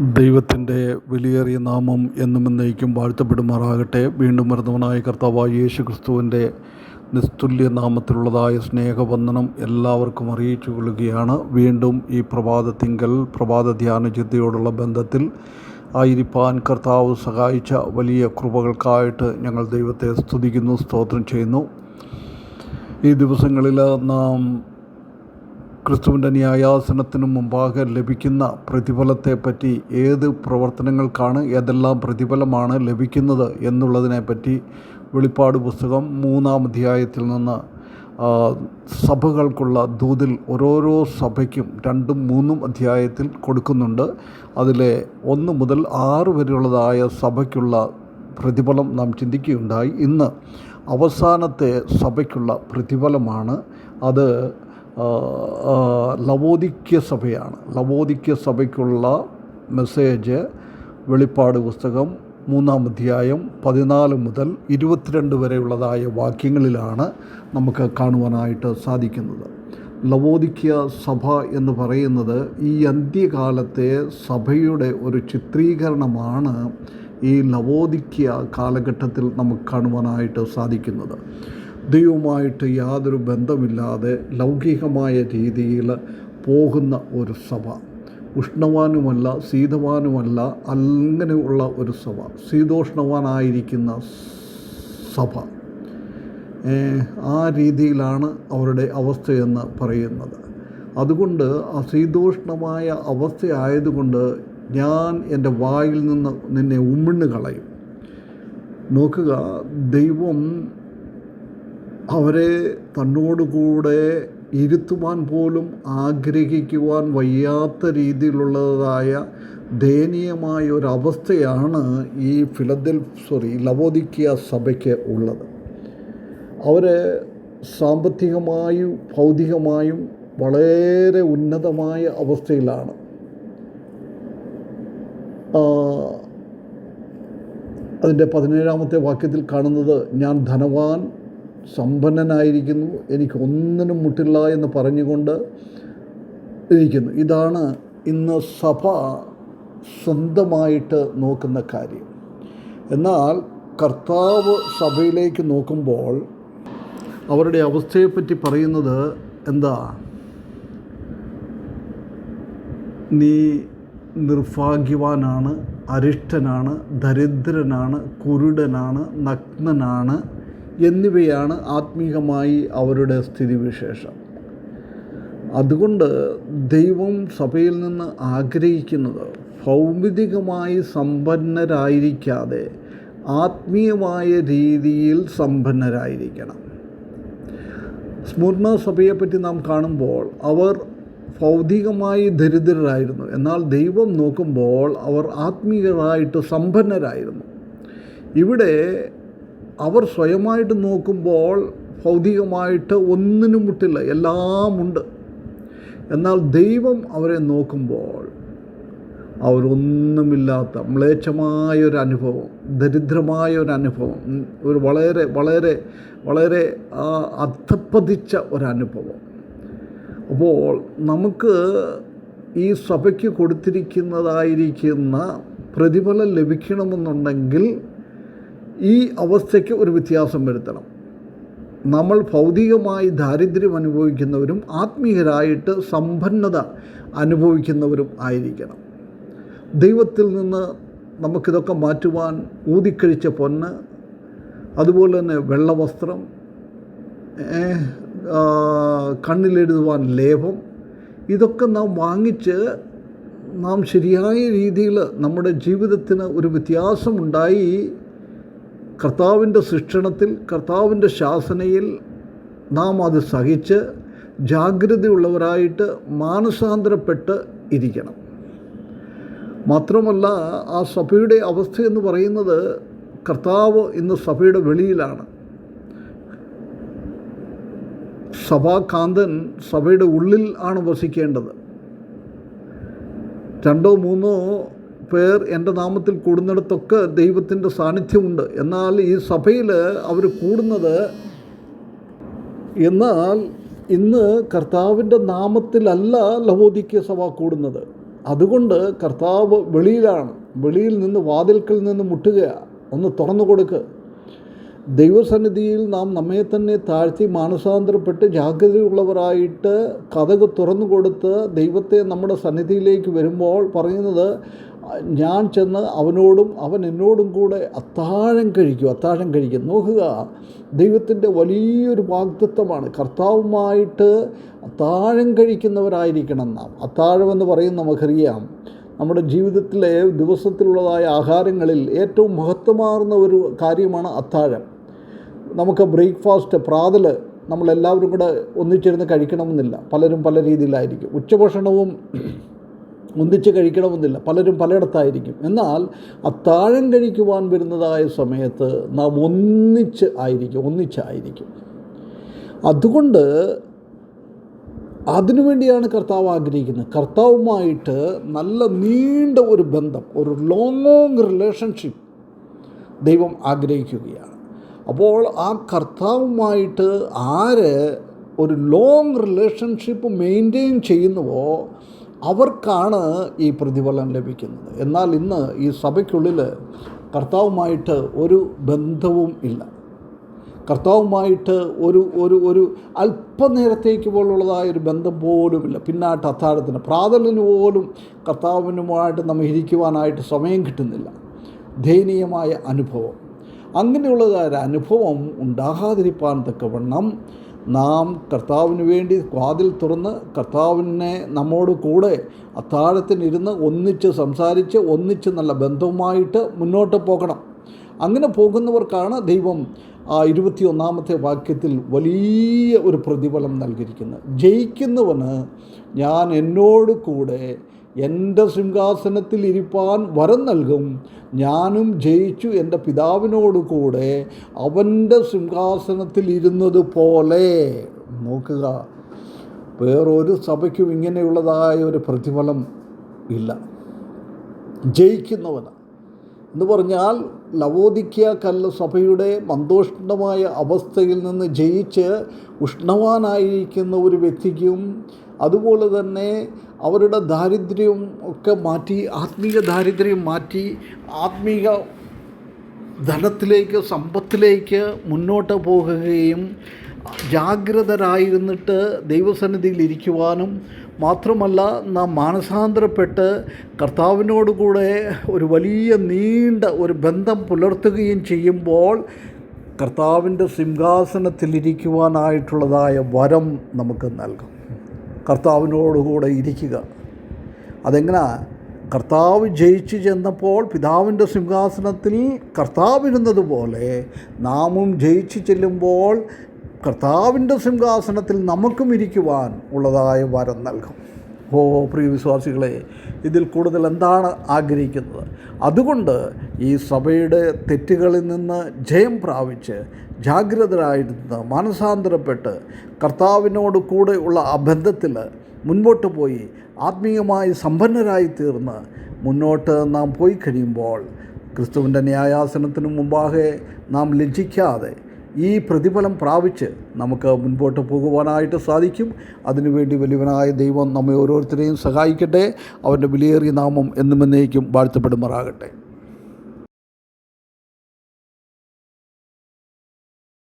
ദൈവത്തിന്റെ വിലയേറിയ നാമം എന്നും എന്നേക്കും വാഴ്ത്തപ്പെടുമാറാകട്ടെ. വീണ്ടും വരുന്നവനായ കർത്താവായ യേശു ക്രിസ്തുവിന്റെ നിസ്തുല്യ നാമത്തിലുള്ളതായ സ്നേഹവന്ദനം എല്ലാവർക്കും അറിയിച്ചു കൊള്ളുകയാണ്. വീണ്ടും ഈ പ്രഭാതത്തിങ്കൽ പ്രഭാത ധ്യാന ചിന്തയോടുള്ള ബന്ധത്തിൽ ആയിരിപ്പാൻ കർത്താവ് സഹായിച്ച വലിയ കൃപകൾക്കായിട്ട് ഞങ്ങൾ ദൈവത്തെ സ്തുതിക്കുന്നു സ്തോത്രം ചെയ്യുന്നു. ഈ ദിവസങ്ങളിൽ നാം ക്രിസ്തുവിന്റെ ന്യായാസനത്തിനു മുമ്പാകെ ലഭിക്കുന്ന പ്രതിഫലത്തെപ്പറ്റി ഏത് പ്രവർത്തനങ്ങൾക്കാണ് ഏതെല്ലാം പ്രതിഫലമാണ് ലഭിക്കുന്നത് എന്നുള്ളതിനെപ്പറ്റി വെളിപ്പാട് പുസ്തകം മൂന്നാം അധ്യായത്തിൽ നിന്ന് സഭകൾക്കുള്ള ദൂതിൽ ഓരോരോ സഭയ്ക്കും രണ്ടും മൂന്നും അധ്യായത്തിൽ കൊടുക്കുന്നുണ്ട്. അതിലെ ഒന്ന് മുതൽ ആറ് വരെയുള്ളതായ സഭയ്ക്കുള്ള പ്രതിഫലം നാം ചിന്തിക്കുകയുണ്ടായി. ഇന്ന് അവസാനത്തെ സഭയ്ക്കുള്ള പ്രതിഫലമാണ് അത് ലവോദിക്യ സഭയാണ്. ലവോദിക്യ സഭയ്ക്കുള്ള മെസ്സേജ് വെളിപ്പാട് പുസ്തകം മൂന്നാം അധ്യായം പതിനാല് മുതൽ ഇരുപത്തിരണ്ട് വരെയുള്ളതായ വാക്യങ്ങളിലാണ് നമുക്ക് കാണുവാനായിട്ട് സാധിക്കുന്നത്. ലവോദിക്യ സഭ എന്ന് പറയുന്നത് ഈ അന്ത്യകാലത്തെ സഭയുടെ ഒരു ചിത്രീകരണമാണ് ഈ ലവോദിക്യ കാലഘട്ടത്തിൽ നമുക്ക് കാണുവാനായിട്ട് സാധിക്കുന്നത്. ദൈവവുമായിട്ട് യാതൊരു ബന്ധമില്ലാതെ ലൗകികമായ രീതിയിൽ പോകുന്ന ഒരു സഭ. ഉഷ്ണവാനുമല്ല ശീതവാനുമല്ല അങ്ങനെയുള്ള ഒരു സഭ. ശീതോഷ്ണവാനായിരിക്കുന്ന സഭ. ആ രീതിയിലാണ് അവരുടെ അവസ്ഥയെന്ന് പറയുന്നത്. അതുകൊണ്ട് ശീതോഷ്ണമായ അവസ്ഥയായതുകൊണ്ട് ഞാൻ എന്റെ വായിൽ നിന്ന് നിന്നെ ഉമ്മിണ്ണ് കളയും. നോക്കുക ദൈവം അവരെ തന്നോടുകൂടെ ഇരുത്തുവാൻ പോലും ആഗ്രഹിക്കുവാൻ വയ്യാത്ത രീതിയിലുള്ളതായ ദയനീയമായ ഒരവസ്ഥയാണ് ഈ ഫിലദൽ സോറി ലവോദിക്കിയ സഭയ്ക്ക് ഉള്ളത്. അവർ സാമ്പത്തികമായും ഭൗതികമായും വളരെ ഉന്നതമായ അവസ്ഥയിലാണ്. അതിന്റെ പതിനേഴാമത്തെ വാക്യത്തിൽ കാണുന്നത് ഞാൻ ധനവാൻ സമ്പന്നനായിരിക്കുന്നു എനിക്ക് ഒന്നിനും മുട്ടില്ല എന്ന് പറഞ്ഞുകൊണ്ട് ഇരിക്കുന്നു. ഇതാണ് ഇന്ന് സഭ സ്വന്തമായിട്ട് നോക്കുന്ന കാര്യം. എന്നാൽ കർത്താവ് സഭയിലേക്ക് നോക്കുമ്പോൾ അവരുടെ അവസ്ഥയെപ്പറ്റി പറയുന്നത് എന്താ? നീ നിർഭാഗ്യവാനാണ് അരിഷ്ടനാണ് ദരിദ്രനാണ് കുരുടനാണ് നഗ്നനാണ് എന്നിവയാണ് ആത്മീകമായി അവരുടെ സ്ഥിതിവിശേഷം. അതുകൊണ്ട് ദൈവം സഭയിൽ നിന്ന് ആഗ്രഹിക്കുന്നത് ഭൗമികമായി സമ്പന്നരായിരിക്കാതെ ആത്മീയമായ രീതിയിൽ സമ്പന്നരായിരിക്കണം. സ്മൂർണ സഭയെപ്പറ്റി നാം കാണുമ്പോൾ അവർ ഭൗതികമായി ദരിദ്രരായിരുന്നു. എന്നാൽ ദൈവം നോക്കുമ്പോൾ അവർ ആത്മീയരായിട്ട് സമ്പന്നരായിരുന്നു. ഇവിടെ അവർ സ്വയമായിട്ട് നോക്കുമ്പോൾ ഭൗതികമായിട്ട് ഒന്നിനും മുട്ടില്ല എല്ലാമുണ്ട് എന്നാൽ ദൈവം അവരെ നോക്കുമ്പോൾ അവരൊന്നുമില്ലാത്ത മ്ലേച്ഛമായ ഒരു അനുഭവം ദരിദ്രമായ ഒരു അനുഭവം ഒരു വളരെ വളരെ വളരെ അധപ്പതിച്ച ഒരനുഭവം. അപ്പോൾ നമുക്ക് ഈ സഭയ്ക്ക് കൊടുത്തിരിക്കുന്നതായിരിക്കുന്ന പ്രതിഫലം ലഭിക്കണമെന്നുണ്ടെങ്കിൽ ഈ അവസ്ഥയ്ക്ക് ഒരു വ്യത്യാസം വരുത്തണം. നമ്മൾ ഭൗതികമായി ദാരിദ്ര്യം അനുഭവിക്കുന്നവരും ആത്മീയരായിട്ട് സമ്പന്നത അനുഭവിക്കുന്നവരും ആയിരിക്കണം. ദൈവത്തിൽ നിന്ന് നമുക്കിതൊക്കെ മാറ്റുവാൻ ഊതിക്കഴിച്ച പൊന്ന് അതുപോലെ തന്നെ വെള്ളവസ്ത്രം കണ്ണിലെഴുതുവാൻ ലേപം ഇതൊക്കെ നാം വാങ്ങിച്ച് നാം ശരിയായ രീതിയിൽ നമ്മുടെ ജീവിതത്തിന് ഒരു വ്യത്യാസമുണ്ടായി കർത്താവിന്റെ ശിക്ഷണത്തിൽ കർത്താവിന്റെ ശാസനയിൽ നാം അത് സഹിച്ച് ജാഗ്രതയുള്ളവരായിട്ട് മാനസാന്തരപ്പെട്ട് ഇരിക്കണം. മാത്രമല്ല ആ സഭയുടെ അവസ്ഥ എന്ന് പറയുന്നത് കർത്താവ് ഇന്ന് സഭയുടെ വെളിയിലാണ്. സഭാകാന്തൻ സഭയുടെ ഉള്ളിൽ ആണ് വസിക്കേണ്ടത്. രണ്ടോ മൂന്നോ പേർ എന്റെ നാമത്തിൽ കൂടുന്നിടത്തൊക്കെ ദൈവത്തിന്റെ സാന്നിധ്യമുണ്ട്. എന്നാൽ ഈ സഭയിൽ അവർ കൂടുന്നത് എന്നാൽ ഇന്ന് കർത്താവിന്റെ നാമത്തിലല്ല ലവോദിക്യ സഭ കൂടുന്നത്. അതുകൊണ്ട് കർത്താവ് വെളിയിലാണ്. വെളിയിൽ നിന്ന് വാതിൽക്കൽ നിന്ന് മുട്ടുക ഒന്ന് തുറന്നു കൊടുക്കുക ദൈവസന്നിധിയിൽ നാം നമ്മെ തന്നെ താഴ്ത്തി മാനസാന്തരപ്പെട്ട് ജാഗ്രതയുള്ളവരായിട്ട് കഥക് തുറന്നു കൊടുത്ത് ദൈവത്തെ നമ്മുടെ സന്നിധിയിലേക്ക് വരുമ്പോൾ പറയുന്നത് ഞാൻ ചെന്ന് അവനോടും അവൻ എന്നോടും കൂടെ അത്താഴം കഴിക്കും അത്താഴം കഴിക്കും. നോക്കുക ദൈവത്തിന്റെ വലിയൊരു വാഗ്ദത്വമാണ് കർത്താവുമായിട്ട് അത്താഴം കഴിക്കുന്നവരായിരിക്കണം നാം അത്താഴം എന്ന് പറയും നമുക്കറിയാം. നമ്മുടെ ജീവിതത്തിലെ ദിവസത്തിലുള്ളതായ ആഹാരങ്ങളിൽ ഏറ്റവും മഹത്വമാർന്ന ഒരു കാര്യമാണ് അത്താഴം. നമുക്ക് ബ്രേക്ക്ഫാസ്റ്റ് പ്രാതൽ നമ്മളെല്ലാവരും കൂടെ ഒന്നിച്ചിരുന്ന് കഴിക്കണമെന്നില്ല. പലരും പല രീതിയിലായിരിക്കും. ഉച്ചഭക്ഷണവും ഒന്നിച്ച് കഴിക്കണമെന്നില്ല. പലരും പലയിടത്തായിരിക്കും. എന്നാൽ അത്താഴം കഴിക്കുവാൻ വരുന്നതായ സമയത്ത് നാം ഒന്നിച്ച് ആയിരിക്കും ഒന്നിച്ചായിരിക്കും. അതുകൊണ്ട് അതിനുവേണ്ടിയാണ് കർത്താവ് ആഗ്രഹിക്കുന്നത്. കർത്താവുമായിട്ട് നല്ല നീണ്ട ഒരു ബന്ധം ഒരു ലോങ് റിലേഷൻഷിപ്പ് ദൈവം ആഗ്രഹിക്കുകയാണ്. അപ്പോൾ ആ കർത്താവുമായിട്ട് ആര് ഒരു ലോങ് റിലേഷൻഷിപ്പ് മെയിന്റെയിൻ ചെയ്യുന്നുവോ അവർക്കാണ് ഈ പ്രതിഫലം ലഭിക്കുന്നത്. എന്നാൽ ഇന്ന് ഈ സഭയ്ക്കുള്ളിൽ കർത്താവുമായിട്ട് ഒരു ബന്ധവും ഇല്ല. കർത്താവുമായിട്ട് ഒരു ഒരു ഒരു അല്പനേരത്തേക്ക് പോലുള്ളതായ ഒരു ബന്ധം പോലുമില്ല പിന്നാട്ട് അത്താഴത്തിന് പ്രാതലിന് പോലും കർത്താവിനുമായിട്ട് നമ്മൾ ഇരിക്കുവാനായിട്ട് സമയം കിട്ടുന്നില്ല. ദയനീയമായ അനുഭവം. അങ്ങനെയുള്ളതായ ഒരു അനുഭവം ഉണ്ടാകാതിരിക്കാൻ തക്കവണ്ണം നാം കർത്താവിന് വേണ്ടി വാതിൽ തുറന്ന് കർത്താവിനെ നമ്മോട് കൂടെ അത്താഴത്തിനിരുന്ന് ഒന്നിച്ച് സംസാരിച്ച് ഒന്നിച്ച് നല്ല ബന്ധവുമായിട്ട് മുന്നോട്ട് പോകണം. അങ്ങനെ പോകുന്നവർക്കാണ് ദൈവം ആ ഇരുപത്തിയൊന്നാമത്തെ വാക്യത്തിൽ വലിയ ഒരു പ്രതിഫലം നൽകിയിരിക്കുന്നത്. ജയിക്കുന്നവന് ഞാൻ എന്നോട് കൂടെ എന്റെ സിംഹാസനത്തിൽ ഇരിപ്പാൻ വരം നൽകും. ഞാനും ജയിച്ചു എന്റെ പിതാവിനോട് കൂടെ അവന്റെ സിംഹാസനത്തിൽ ഇരുന്നത് പോലെ. നോക്കുക വേറൊരു സഭയ്ക്കും ഇങ്ങനെയുള്ളതായ ഒരു പ്രതിഫലം ഇല്ല. ജയിക്കുന്നവന്. എന്ന് പറഞ്ഞാൽ ലവോദിക്ക കല്ല സഭയുടെ മന്ദോഷ്ണമായ അവസ്ഥയിൽ നിന്ന് ജയിച്ച് ഉഷ്ണവാനായിരിക്കുന്ന ഒരു വ്യക്തിക്കും അതുപോലെ തന്നെ അവരുടെ ദാരിദ്ര്യം ഒക്കെ മാറ്റി ആത്മീയ ദാരിദ്ര്യം മാറ്റി ആത്മീയ ധനത്തിലേക്ക് സമ്പത്തിലേക്ക് മുന്നോട്ട് പോകുകയും ജാഗ്രതരായിരുന്നിട്ട് ദൈവസന്നിധിയിൽ ഇരിക്കുവാനും മാത്രമല്ല നാം മാനസാന്തരപ്പെട്ട് കർത്താവിനോട് കൂടെ ഒരു വലിയ നീണ്ട ഒരു ബന്ധം പുലർത്തുകയും ചെയ്യുമ്പോൾ കർത്താവിന്റെ സിംഹാസനത്തിലിരിക്കുവാനായിട്ടുള്ളതായ വരം നമുക്ക് നൽകും. കർത്താവിനോടുകൂടെ ഇരിക്കുക. അതെങ്ങനെ? കർത്താവ് ജയിച്ചു ചെന്നപ്പോൾ പിതാവിന്റെ സിംഹാസനത്തിൽ കർത്താവിരുന്നത് പോലെ നാമും ജയിച്ചു ചെല്ലുമ്പോൾ കർത്താവിന്റെ സിംഹാസനത്തിൽ നമുക്കും ഇരിക്കുവാൻ ഉള്ളതായ വരം നൽകും. ഓ പ്രിയ വിശ്വാസികളെ ഇതിൽ കൂടുതൽ എന്താണ് ആഗ്രഹിക്കുന്നത്? അതുകൊണ്ട് ഈ സഭയുടെ തെറ്റുകളിൽ നിന്ന് ജയം പ്രാപിച്ച് ജാഗ്രതരായിരുന്ന് മാനസാന്തരപ്പെട്ട് കർത്താവിനോട് കൂടെ ഉള്ള ആ ബന്ധത്തിൽ മുൻപോട്ട് പോയി ആത്മീയമായി സമ്പന്നരായി തീർന്ന് മുന്നോട്ട് നാം പോയി കഴിയുമ്പോൾ ക്രിസ്തുവിന്റെ ന്യായാസനത്തിന് മുമ്പാകെ നാം ലജ്ജിക്കാതെ ഈ പ്രതിഫലം പ്രാപിച്ച് നമുക്ക് മുൻപോട്ട് പോകുവാനായിട്ട് സാധിക്കും. അതിനുവേണ്ടി വലിയവനായ ദൈവം നമ്മെ ഓരോരുത്തരെയും സഹായിക്കട്ടെ. അവന്റെ വിലയേറിയ നാമം എന്നും എന്നേക്കും വാഴ്ത്തപ്പെടുമാറാകട്ടെ.